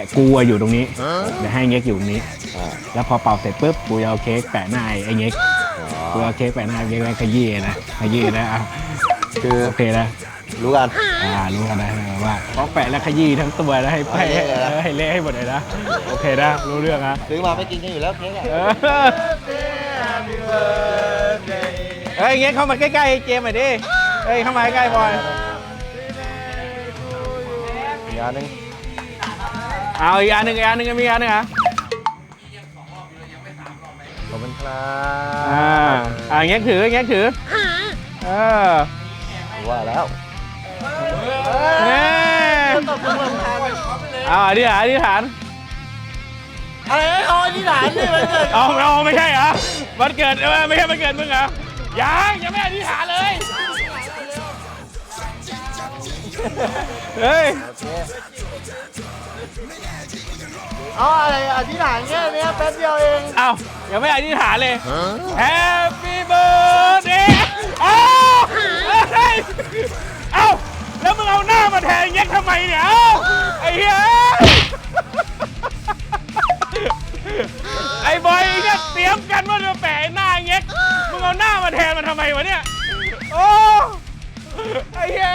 อ้กูอะอยู่ตรงนี้เดี๋ยวให้เง็กอยู่ตรงนี้ อ่าแล้วพอเป่าเสร็จปุ๊บกูจะเอาเค้กแปะหน้าไอ้ไอ้เง็กกูเอาเค้กแปะหน้าไอ้เง็กแล้วขยี้นะขยี้นะอะคือโอเคนะ รู้กัน อ่ารู้กันนะว่าพอแปะแล้วขยี้ทั้งตัวแล้วให้ให้ให้ให้เละเลยนะให้เละให้หมดเลยนะ โอเคนะ รู้เรื่องนะซื้อมาไม่กินกันอยู่แล้วเค้กอะเออเฮ้ยเงี้ยเข้ามาใกล้ๆไอ้เจมส์หน่อยดิ เฮ้ยเข้ามาใกล้ๆบอย อีกอันหนึง เอาอีกอันหนึ่งอีกอันหนึ่งมีอีกอันหนึ่งเหรอะขอบคุณครัอ่าบอ่าเงี้ยถือเงี้ยถือเออว่าแล้วเน่เอาอธิษฐานอธิษฐานอะไรเขาอธิษฐานนี่มันเกิดเอาเอาไม่ใช่เหรอวันเกิดเออไม่ใช่วันเกิดมึงเหรอยังยังไม่อธิษฐานเลยเฮ้ย อ๋ออะไรอธิษฐานแค่เนี้ยแป๊บเดียวเองเอ้ายังไม่อธิษฐานเลย Happy birthday เอ้าเฮ้ยเอ้าแล้วมึงเอาหน้ามาแทนเงี้ยทำไมเนี่ยเอ้าไอ้เหี้ยไอ้บอยเนี่ยเตรียมกันว่าจะแปะหน้าเงี้ยมึงเอาหน้ามาแทนมันทำไมวะเนี่ยโอ้ไอ้เหี้ย